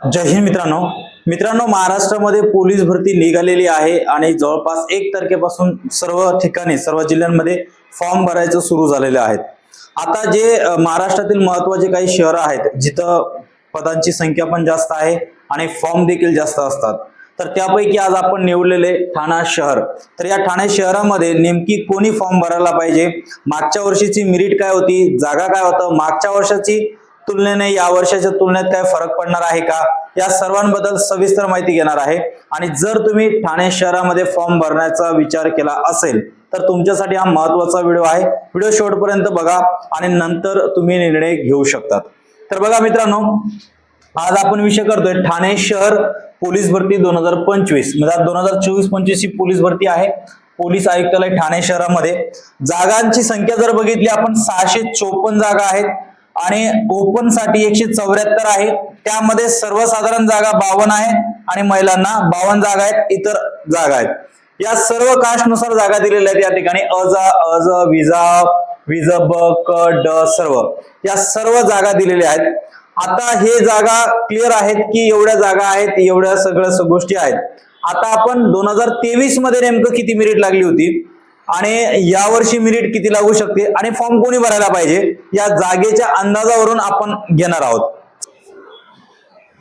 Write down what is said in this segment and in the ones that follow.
जय हिंद मित्रांनो. मित्रांनो महाराष्ट्रामध्ये पोलीस भरती निघालेली आहे आणि जवळपास एक तारखेपासून सर्व ठिकाणी सर्व जिल्ह्यांमध्ये फॉर्म भरायचं सुरू झालेले आहेत आता जे महाराष्ट्रातील महत्त्वाचे काही शहरं आहेत जिथं पदांची संख्या पण जास्त आहे आणि फॉर्म देखील जास्त असतात. तर त्यापैकी आज आपण निवडलेले ठाणा शहर. तर या ठाणे शहरामध्ये नेमकी कोणी फॉर्म भरायला पाहिजे? मागच्या वर्षीची मिरिट काय होती? जागा काय होतं? मागच्या वर्षाची तुलनेने या वर्षाच्या तुलनेत काय फरक पडणार आहे का? या सर्वांबद्दल सविस्तर माहिती घेणार आहे. आणि जर तुम्ही ठाणे शहरामध्ये फॉर्म भरण्याचा विचार केला असेल तर तुमच्यासाठी हा महत्त्वाचा व्हिडिओ आहे. व्हिडिओ शेवटपर्यंत बघा आणि नंतर तुम्ही निर्णय घेऊ शकतात. तर बघा मित्रांनो आज आपण विषय करतोय ठाणे शहर पोलीस भरती दोन हजार पंचवीस. म्हणजे दोन हजार चोवीस पंचवीस ही पोलीस भरती आहे. पोलीस आयुक्तालय ठाणे शहरामध्ये. जागांची संख्या जर बघितली आपण सहाशे चोपन्न जागा आहेत. आणि ओपनसाठी एकशे चौऱ्याहत्तर आहे. त्यामध्ये सर्वसाधारण जागा बावन्न आहे आणि महिलांना बावन्न जागा आहेत इतर जागा आहेत. या सर्व कास्टनुसार जागा दिलेल्या आहेत या ठिकाणी. अजा अज विजा विज ब क ड सर्व. या सर्व जागा दिलेल्या आहेत. आता हे जागा क्लिअर आहेत की एवढ्या जागा आहेत एवढ्या सगळ्या गोष्टी आहेत. आता आपण दोन हजार तेवीसमध्ये नेमकं किती मिनिट लागली होती? आणि यावर्षी मिरिट किती लागू शकते? आणि फॉर्म कोणी भरायला पाहिजे? या जागेच्या अंदाजावरून आपण घेणार आहोत.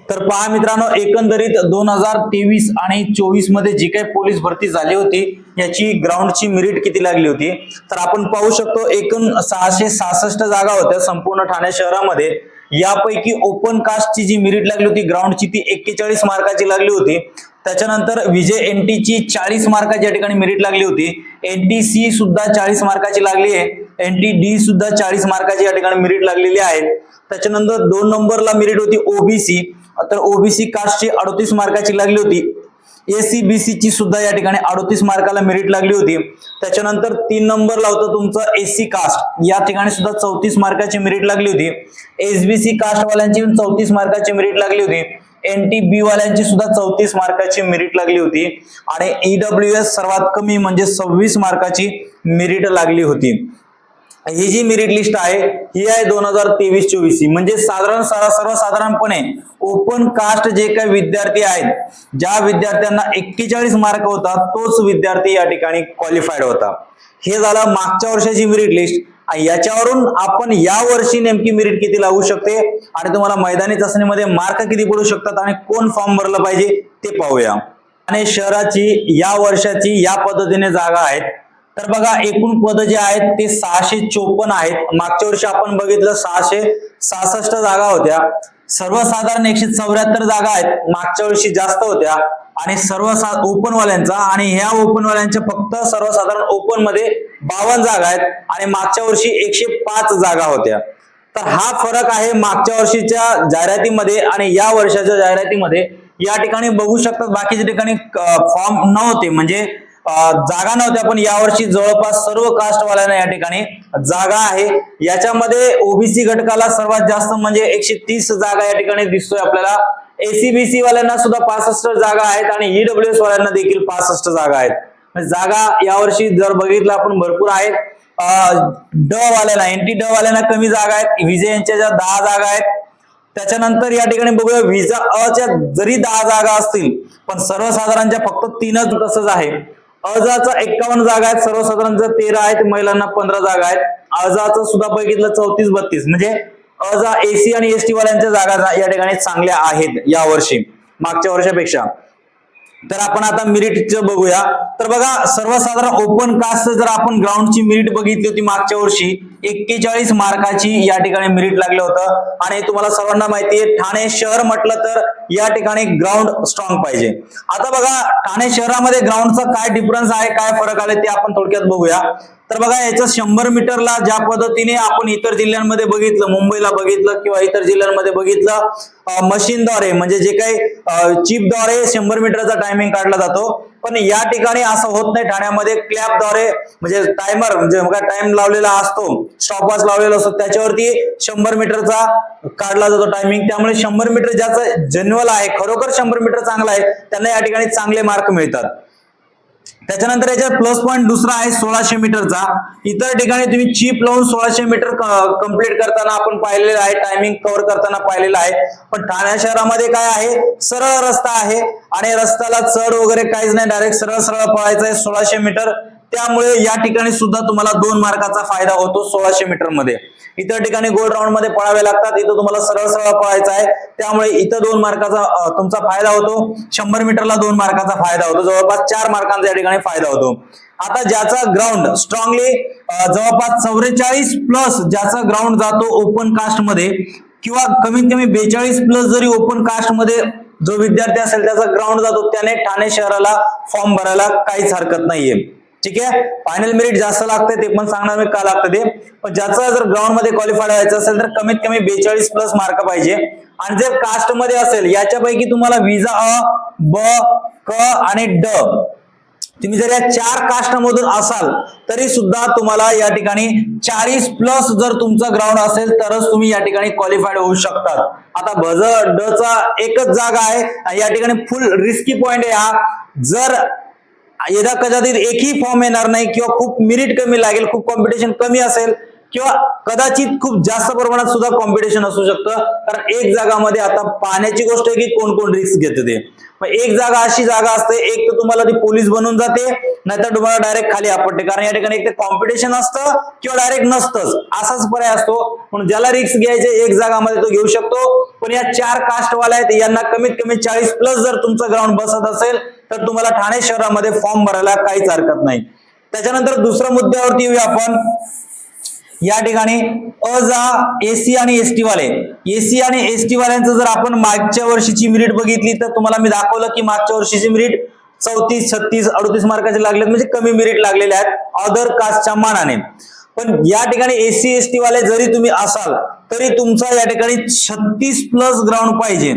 तर पहा मित्रांनो एकंदरीत दोन हजार तेवीस आणि चोवीसमध्ये जी काही पोलीस भरती झाली होती याची ग्राउंडची मिरिट किती लागली होती? तर आपण पाहू शकतो एकूण सहाशे सहासष्ट जागा होत्या संपूर्ण ठाणे शहरामध्ये. यापैकी ओपन कास्टची जी मिरिट लागली होती ग्राउंडची ती एक्केचाळीस मार्काची लागली होती. त्याच्यानंतर विजय एन टीची चाळीस मार्काची या ठिकाणी मेरिट लागली होती. एन टी सी सुद्धा चाळीस मार्काची लागली आहे. एनटी डी सुद्धा चाळीस मार्काची या ठिकाणी मेरिट लागलेली आहे. त्याच्यानंतर दोन नंबरला मेरिट होती ओबीसी तर ओबीसी कास्टची अडतीस मार्काची लागली होती. एसीबीसी ची सुद्धा या ठिकाणी अडतीस मार्काला मेरिट लागली होती. त्याच्यानंतर तीन नंबरला होतं तुमचं एससी कास्ट या ठिकाणी सुद्धा चौतीस मार्काची मेरिट लागली होती. एसबीसी कास्टवाल्यांची चौतीस मार्काची मेरिट लागली होती. एन टी बी वाल्यांची सुद्धा चौतीस मार्काची मेरिट लागली होती. आणि ईडब्ल्यू एस सर्वात कमी म्हणजे सव्वीस मार्काची मेरिट लागली होती. ही जी मेरिट लिस्ट आहे ही आहे दोन हजार तेवीस चोवीस म्हणजे साधारण सारा- सर्वसाधारणपणे ओपन कास्ट जे काही विद्यार्थी आहेत ज्या विद्यार्थ्यांना एक्केचाळीस मार्क होता तोच विद्यार्थी या ठिकाणी क्वालिफाईड होता. हे झालं मागच्या वर्षाची मेरिट लिस्ट आणि याच्यावरून आपण या वर्षी नेमकी मेरिट किती लागू शकते? आणि तुम्हाला मैदानी चाचणीमध्ये मार्क किती पडू शकतात आणि कोण फॉर्म भरला पाहिजे ते पाहूया. आणि शहराची या वर्षाची या पद्धतीने जागा आहेत. तर बघा एकूण पद जे आहेत ते सहाशे चोपन्न आहेत. मागच्या वर्षी आपण बघितलं सहाशे सहासष्ट जागा होत्या. सर्वसाधारण एकशे चौऱ्याहत्तर जागा आहेत. मागच्या वर्षी जास्त होत्या. आणि सर्व ओपन वाल्यांचा. आणि ह्या ओपन वाल्यांच्या फक्त सर्वसाधारण ओपनमध्ये बावन्न जागा आहेत आणि मागच्या वर्षी एकशे पाच जागा होत्या. तर हा फरक आहे मागच्या वर्षीच्या जाहिरातीमध्ये आणि या वर्षाच्या जाहिरातीमध्ये. या ठिकाणी बघू शकतात बाकीच्या ठिकाणी फॉर्म नव्हते. म्हणजे जागा नव्हत्या पण यावर्षी जवळपास सर्व कास्टवाल्यांना या ठिकाणी जागा आहे. याच्यामध्ये ओबीसी घटकाला सर्वात जास्त म्हणजे एकशे तीस जागा या ठिकाणी दिसतोय आपल्याला. एसीबीसी वाल्यांना सुद्धा पासष्ट जागा आहेत आणि ईडब्ल्यूएस वाल्यांना देखील पासष्ट जागा आहेत. जागा यावर्षी जर बघितलं आपण भरपूर आहेत. ड वाल्यांना एनटी ड वाल्यांना कमी जागा आहेत. विजय यांच्या ज्या दहा जागा आहेत त्याच्यानंतर या ठिकाणी बघूया विजा अच्या जरी दहा जागा असतील पण सर्वसाधारणच्या फक्त तीनच तसंच आहे. अजाचा एक्कावन्न जागा आहेत सर्वसाधारणच्या तेरा आहेत महिलांना पंधरा जागा आहेत. अजाचं सुद्धा बघितलं चौतीस बत्तीस. म्हणजे अजा एसी आणि एस टी वाल्यांच्या जागा या ठिकाणी चांगल्या आहेत या वर्षी मागच्या वर्षापेक्षा. तर आपण आता मिरिटचं बघूया. तर बघा सर्वसाधारण ओपन कास्ट जर आपण ग्राउंडची मिरिट बघितली होती मागच्या वर्षी एक्केचाळीस मार्काची या ठिकाणी मिरिट लागलं होतं. आणि तुम्हाला सर्वांना माहिती आहे ठाणे शहर म्हटलं तर या ठिकाणी ग्राउंड स्ट्रॉंग पाहिजे. आता बघा ठाणे शहरामध्ये ग्राउंडचा काय डिफरन्स आहे काय फरक आले ते आपण थोडक्यात बघूया. तर बघा याचं शंभर मीटरला ज्या पद्धतीने आपण इतर जिल्ह्यांमध्ये बघितलं मुंबईला बघितलं किंवा इतर जिल्ह्यांमध्ये बघितलं मशीनद्वारे म्हणजे जे काही चिपद्वारे शंभर मीटरचा टायमिंग काढला जातो. पण या ठिकाणी असं होत नाही ठाण्यामध्ये क्लॅपद्वारे म्हणजे टायमर म्हणजे टाइम लावलेला असतो स्टॉपवॉच लावलेला असतो त्याच्यावरती शंभर मीटरचा काढला जातो टायमिंग त्यामुळे शंभर मीटर ज्याचा जेन्युअल आहे खरोखर शंभर मीटर चांगला आहे त्यांना या ठिकाणी चांगले मार्क मिळतात. त्याच्यानंतर याच्यात प्लस पॉईंट दुसरा आहे सोळाशे मीटरचा इतर ठिकाणी तुम्ही चिप लावून सोळाशे मीटर कंप्लीट करताना आपण पाहिलेलं आहे. टायमिंग कव्हर करताना पाहिलेलं आहे. पण ठाणे शहरामध्ये काय आहे? सरळ रस्ता आहे. आणि रस्त्याला चढ वगैरे काहीच नाही. डायरेक्ट सरळ सरळ पळायचं आहे सोळाशे मीटर त्यामुळे या ठिकाणी सुद्धा तुम्हाला दोन मार्काचा फायदा होतो सोळाशे मीटरमध्ये. इतर ठिकाणी गोल्ड राऊंडमध्ये पळावे लागतात. इथं तुम्हाला सरळ सरळ पळायचं आहे. त्यामुळे इथं दोन मार्काचा तुमचा फायदा होतो. शंभर मीटरला दोन मार्काचा फायदा होतो. जवळपास चार मार्कांचा या ठिकाणी फायदा होतो. आता ज्याचा ग्राउंड स्ट्रॉंगली जवळपास चौवेचाळीस प्लस ज्याचा ग्राउंड जातो ओपन कास्टमध्ये किंवा कमीत कमी बेचाळीस प्लस जरी ओपन कास्टमध्ये जो विद्यार्थी असेल त्याचा ग्राउंड जातो त्याने ठाणे शहराला फॉर्म भरायला काहीच हरकत नाहीये. ठीक आहे? फायनल मेरिट जास्त लागते ते पण सांगणार मी का लागतं ते. पण ज्याचं जर ग्राउंडमध्ये क्वालिफाय व्हायचं असेल तर कमीत कमी बेचाळीस प्लस मार्क पाहिजे. आणि जर कास्टमध्ये असेल याच्यापैकी तुम्हाला विजा अ ब क आणि ड. तुम्ही जर या चार कास्ट मधून असाल तरी सुद्धा तुम्हाला या ठिकाणी चाळीस प्लस जर तुमचं ग्राउंड असेल तरच तुम्ही या ठिकाणी क्वालिफाईड होऊ शकतात. आता भज ड चा एकच जागा आहे आणि या ठिकाणी फुल रिस्की पॉइंट आहे हा. जर यदा कदाचित एकही फॉर्म येणार नाही किंवा खूप मिरिट कमी लागेल खूप कॉम्पिटिशन कमी असेल किंवा कदाचित खूप जास्त प्रमाणात सुद्धा कॉम्पिटिशन असू शकतं. कारण एक जागामध्ये आता पाहण्याची गोष्ट आहे की कोण कोण रिस्क घेते ते. मग एक जागा अशी जागा असते एक तर तुम्हाला ती पोलीस बनून जाते नाहीतर तुम्हाला डायरेक्ट खाली आपटते कारण या ठिकाणी एक ते कॉम्पिटिशन असतं किंवा डायरेक्ट नसतंच. असाच पर्याय असतो. पण ज्याला रिस्क घ्यायचे एक जागामध्ये तो घेऊ शकतो. पण या चार कास्टवाल्या आहेत यांना कमीत कमी चाळीस प्लस जर तुमचं ग्राउंड बसत असेल तर तुम्हाला ठाणे शहरामध्ये फॉर्म भरायला काहीच हरकत नाही. त्याच्यानंतर दुसऱ्या मुद्द्यावरती येऊया आपण. या ठिकाणी अजा एसी आणि एसटी वाले. एसी आणि एसटी वाल्यांचं जर आपण मागच्या वर्षीची मिरिट बघितली तर तुम्हाला मी दाखवलं की मागच्या वर्षीची मिरिट चौतीस छत्तीस अडतीस मार्काचे लागलेत म्हणजे कमी मिरिट लागलेले आहेत अदर कास्टच्या मानाने. पण या ठिकाणी एसी एस टी वाले जरी तुम्ही असाल तरी तुमचा या ठिकाणी छत्तीस प्लस ग्राउंड पाहिजे.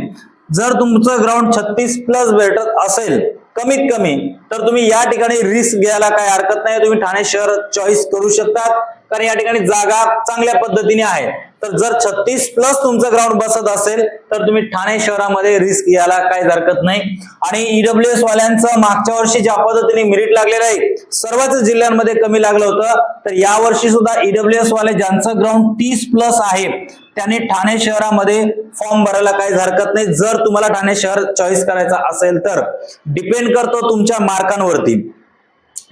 जर तुमचं ग्राउंड छत्तीस प्लस भेटत असेल कमीत कमी. तर तुम्ही या ठिकाणी रिस्क घ्यायला काय हरकत नाही. तुम्ही ठाणे शहर चॉईस करू शकतात. कारण या ठिकाणी जागा चांगल्या पद्धतीने आहे. तर जर छत्तीस प्लस तुमचं ग्राउंड बसत असेल तर तुम्ही ठाणे शहरामध्ये रिस्क याला काही हरकत नाही. आणि ईडब्ल्यू एस वाल्यांचं मागच्या वर्षी ज्या पद्धतीने मेरिट लागलेलं आहे सर्वच जिल्ह्यांमध्ये कमी लागलं होतं. तर या वर्षी सुद्धा ईडब्ल्यू एस वाले ज्यांचं ग्राउंड तीस प्लस आहे त्याने ठाणे शहरामध्ये फॉर्म भरायला काहीच हरकत नाही. जर तुम्हाला ठाणे शहर चॉईस करायचं असेल तर डिपेंड करतो तुमच्या मार्कांवरती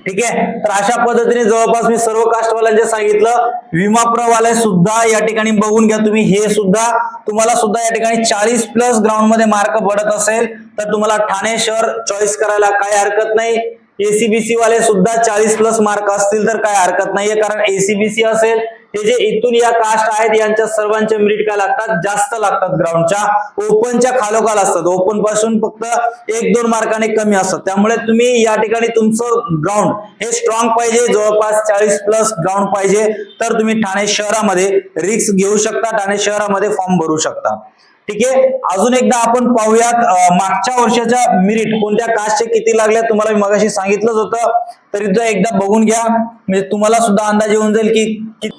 ठीक आहे? तर अशा पद्धतीने जवळपास मी सर्व कास्टवाल्यांचे सांगितलं विमा प्रवाले सुद्धा या ठिकाणी बघून घ्या तुम्ही. हे सुद्धा तुम्हाला सुद्धा या ठिकाणी चाळीस प्लस ग्राउंडमध्ये मार्क पडत असेल तर तुम्हाला ठाणे शहर चॉईस करायला काही हरकत नाही. एसीबीसी वाले सुद्धा चाळीस प्लस मार्क असतील तर काय हरकत नाहीये कारण एसीबीसी असेल हे जे इथून या कास्ट आहेत यांच्या सर्वांच्या मेरिट काय लागतात? जास्त लागतात ग्राउंडच्या ओपनच्या खालोखाल असतात. ओपनपासून फक्त एक दोन मार्काने कमी असतात. त्यामुळे तुम्ही या ठिकाणी तुमचं ग्राउंड हे स्ट्रॉंग पाहिजे. जवळपास चाळीस प्लस ग्राउंड पाहिजे. तर तुम्ही ठाणे शहरामध्ये रिक्स घेऊ शकता. ठाणे शहरामध्ये फॉर्म भरू शकता. ठीक आहे? अजून एकदा आपण पाहूयात मागच्या वर्षाच्या मिरिट कोणत्या कास्टचे किती लागल्या तुम्हाला मी मगाशी सांगितलंच होतं. तरी एकदा बघून घ्या. म्हणजे तुम्हाला सुद्धा अंदाज येऊन जाईल की कि-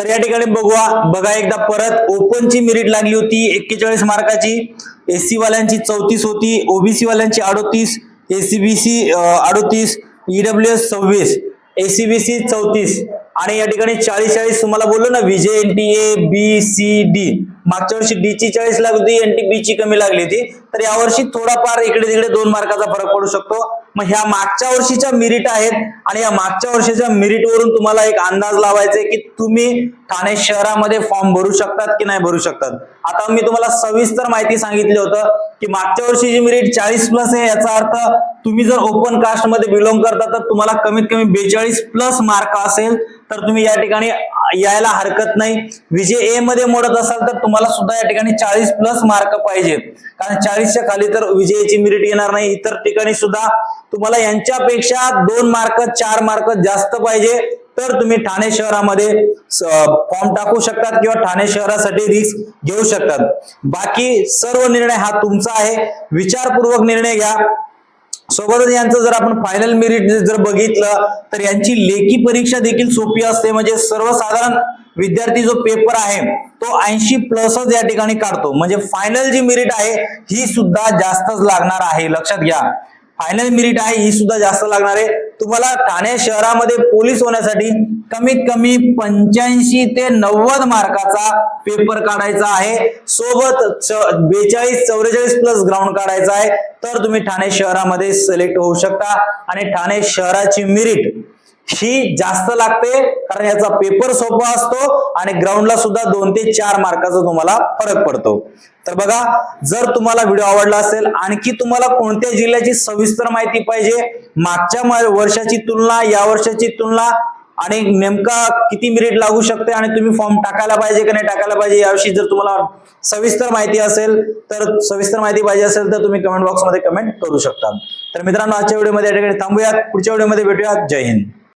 तर या ठिकाणी बघूया. बघा एकदा परत ओपनची मेरिट लागली होती एक्केचाळीस मार्काची. एससी वाल्यांची चौतीस होती ओबीसी वाल्यांची अडोतीस एसीबीसी अडोतीस ईडब्ल्यू एस सव्वीस एसीबीसी चौतीस. आणि या ठिकाणी चाळीस चाळीस तुम्हाला बोललो ना Vijay N T A B C D मागच्या वर्षी डी ची चाळीस लागली होती एन टी बी ची कमी लागली होती. तर यावर्षी थोडाफार इकडे तिकडे दोन मार्काचा फरक पडू शकतो. मग ह्या मागच्या वर्षीच्या मिरिट आहेत आणि या मागच्या वर्षीच्या मेरिट वरून तुम्हाला एक अंदाज लावायचा आहे की तुम्ही ठाणे शहरामध्ये फॉर्म भरू शकतात की नाही भरू शकतात. आता मी तुम्हाला सविस्तर माहिती सांगितली होतं की मागच्या वर्षीची मिरिट चाळीस प्लस आहे याचा अर्थ तुम्ही जर ओपन कास्टमध्ये बिलोंग करता तर तुम्हाला कमीत कमी बेचाळीस प्लस मार्क असेल तर तुम्ही या ठिकाणी यायला हरकत नाही. विजय ए मध्ये मोडत असाल तर तुम्हाला सुद्धा या ठिकाणी चाळीस प्लस मार्क पाहिजे. कारण चाळीसच्या खाली तर विजयाची मिरिट येणार नाही. इतर ठिकाणी सुद्धा तुम्हाला यांच्यापेक्षा दोन मार्क चार मार्क जास्त पाहिजे. तर तुम्ही ठाणे शहरामध्ये फॉर्म टाकू शकतात किंवा ठाणे शहरासाठी रिस्क घेऊ शकतात. बाकी सर्व निर्णय हा तुमचा आहे. विचारपूर्वक निर्णय घ्या. सोबतच यांचं जर आपण फायनल मेरिट जर बघितलं तर यांची लेखी परीक्षा देखील सोपी असते. म्हणजे सर्वसाधारण विद्यार्थी जो पेपर आहे तो ऐंशी प्लसच या ठिकाणी काढतो. म्हणजे फायनल जी मेरिट आहे ही सुद्धा जास्तच लागणार आहे. लक्षात घ्या. फायनल मिरिट आहे ही सुद्धा जास्त लागणार आहे. तुम्हाला ठाणे शहरामध्ये पोलीस होण्यासाठी कमीत कमी पंच्याऐंशी ते नव्वद मार्काचा पेपर काढायचा आहे. सोबत बेचाळीस चौवेचाळीस प्लस ग्राउंड काढायचा आहे. तर तुम्ही ठाणे शहरामध्ये सिलेक्ट होऊ शकता. आणि ठाणे शहराची मिरिट ही जास्त लागते कारण याचा पेपर सोपा असतो आणि ग्राउंडला सुद्धा दोन ते चार मार्काचा तुम्हाला फरक पडतो. तर बघा जर तुम्हाला व्हिडिओ आवडला असेल आणखी तुम्हाला कोणत्या जिल्ह्याची सविस्तर माहिती पाहिजे मागच्या वर्षाची तुलना या वर्षाची तुलना आणि नेमका किती मिनिट लागू शकते आणि तुम्ही फॉर्म टाकायला पाहिजे की नाही टाकायला पाहिजे याविषयी जर तुम्हाला सविस्तर माहिती असेल तर सविस्तर माहिती पाहिजे असेल तर तुम्ही कमेंट बॉक्समध्ये कमेंट करू शकता. तर मित्रांनो आजच्या व्हिडिओमध्ये या ठिकाणी थांबूयात. पुढच्या व्हिडिओमध्ये भेटूयात. जय हिंद.